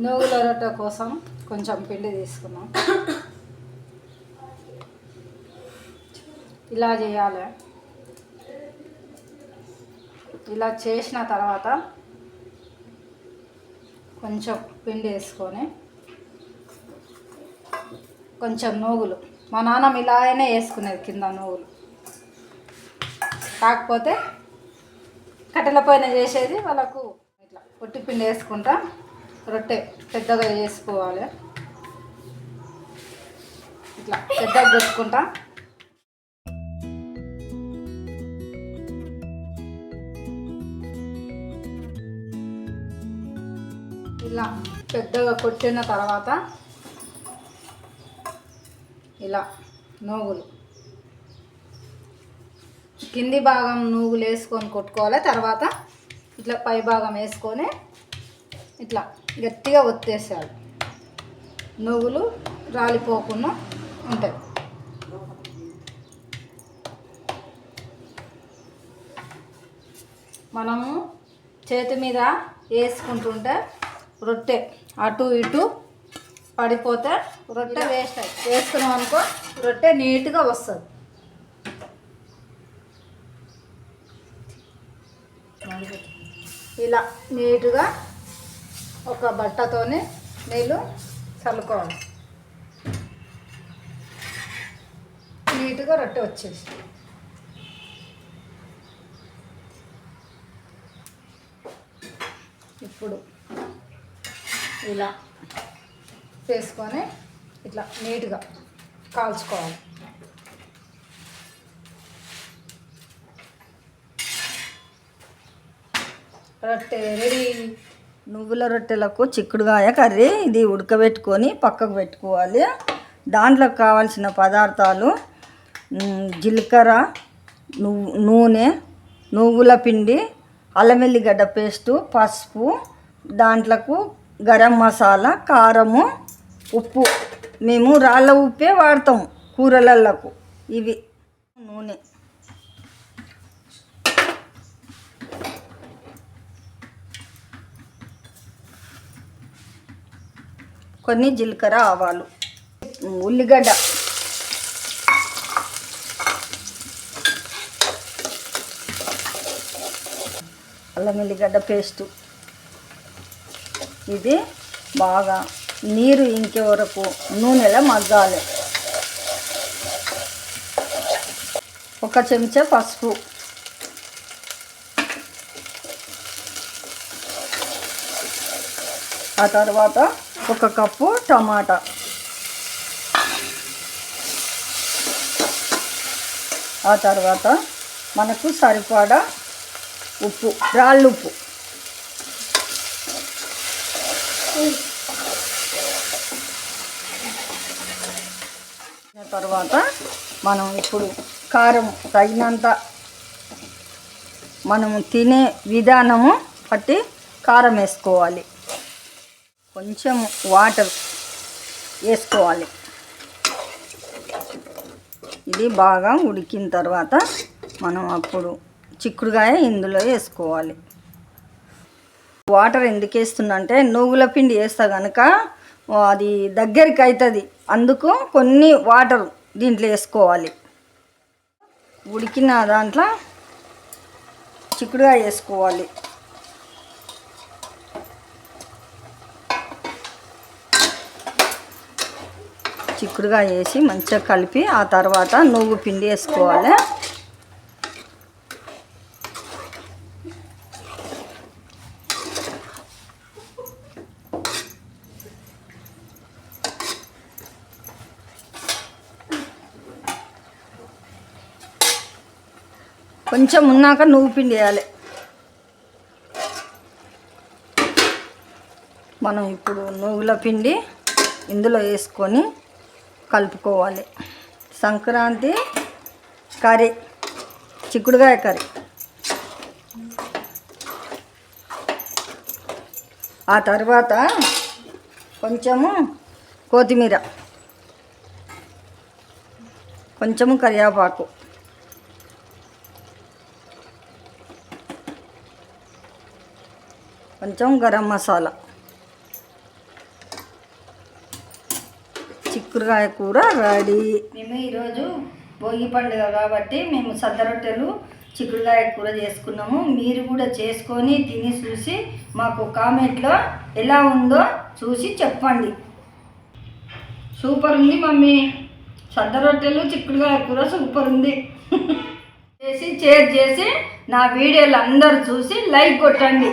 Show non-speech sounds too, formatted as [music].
నువ్వుల రొట్టె కోసం కొంచెం పిండి తీసుకున్నాం ఇలా చేయాలి. ఇలా చేసిన తర్వాత కొంచెం పిండి వేసుకొని కొంచెం నూగులు. మా నాన్నమ్మ ఇలాగనే వేసుకునేది కింద నూగులు. కాకపోతే కట్టెల పైన చేసేది వాళ్ళకు ఇట్లా పొట్టి పిండి వేసుకుంటా. రొట్టె పెద్దగా చేసుకోవాలి. ఇట్లా పెద్దగా కొట్టుకుంటా ఇలా పెద్దగా కొట్టిన తర్వాత ఇలా నూగులు. కింది భాగం నూగులు వేసుకొని కొట్టుకోవాలి. తర్వాత ఇట్లా పై భాగం వేసుకొని ఇట్లా గట్టిగా ఒత్తేసేయాలి నువ్వులు రాలిపోకుండా ఉంటాయి. మనము చేతి మీద వేసుకుంటుంటే రొట్టె అటు ఇటు పడిపోతే రొట్టె వేస్ట్ అవుతుంది వేసుకున్నాం అనుకో రొట్టె నీట్గా వస్తుంది. ఇలా నీట్గా ఒక బట్టతోనే నీళ్ళు చల్లుకోవాలి. నీట్గా రొట్టె వచ్చేసి. ఇప్పుడు ఇలా వేసుకొని ఇట్లా నీట్గా కాల్చుకోవాలి. రొట్టె రెడీ. నువ్వుల రొట్టెలకు చిక్కుడుగాయ కర్రీ. ఇది ఉడకబెట్టుకొని పక్కకు పెట్టుకోవాలి. దాంట్లో కావాల్సిన పదార్థాలు జీలకర్ర నువ్వు నూనె నువ్వుల పిండి అల్లం వెల్లిగడ్డ పేస్టు పసుపు దాంట్లకు గరం మసాలా కారము ఉప్పు. మేము రాళ్ళ ఉప్పే వాడతాం కూరలలకు ఇవి నూనె. కొన్ని జీలకర్ర ఆవాలు ఉల్లిగడ్డ. అల్లం ఎల్లిగడ్డ పేస్టు. ఇది బాగా నీరు ఇంకే వరకు నూనెలో మగ్గాలి. ఒక చెంచా పసుపు. ఆ తర్వాత ఒక కప్పు టమాటా. ఆ తర్వాత మనకు సరిపడా ఉప్పు రాళ్ళు ఉప్పు. తర్వాత మనం ఇప్పుడు కారం తగినంత మనము తినే విధానము బట్టి కారం వేసుకోవాలి. కొంచెం వాటర్ వేసుకోవాలి. ఇది బాగా ఉడికిన తర్వాత మనం అప్పుడు చిక్కుడుగాయ ఇందులో వేసుకోవాలి. వాటర్ ఎందుకు వేస్తున్నా అంటే నువ్వుల పిండి వేస్తా కనుక అది దగ్గరికి అవుతుంది అందుకు కొన్ని వాటర్ దీంట్లో వేసుకోవాలి. ఉడికిన దాంట్లో చిక్కుడుగా వేసుకోవాలి. చిక్కుడుగా వేసి మంచిగా కలిపి ఆ తర్వాత నువ్వు పిండి వేసుకోవాలి. కొంచెం ఉన్నాక నువ్వు పిండి వేయాలి. మనం ఇప్పుడు నువ్వుల పిండి ఇందులో వేసుకొని కలుపుకోవాలి. సంక్రాంతి కర్రీ చిక్కుడుగాయ కర్రీ. ఆ తర్వాత కొంచెము కొత్తిమీర కొంచెము కరివేపాకు. కొంచెం గరం మసాలా. చిక్కుడుకాయ కూర రెడీ. మేము ఈరోజు భోగి పండుగ కాబట్టి మేము సద్ద రొట్టెలు చిక్కుడుకాయ కూర చేసుకున్నాము. మీరు కూడా చేసుకొని తిని చూసి మాకు కామెంట్లో ఎలా ఉందో చూసి చెప్పండి. సూపర్ ఉంది మమ్మీ. సద్ద రొట్టెలు చిక్కుడుకాయ కూర సూపర్ ఉంది. [laughs] చేసి షేర్ చేసి నా వీడియోలు అందరూ చూసి లైక్ కొట్టండి.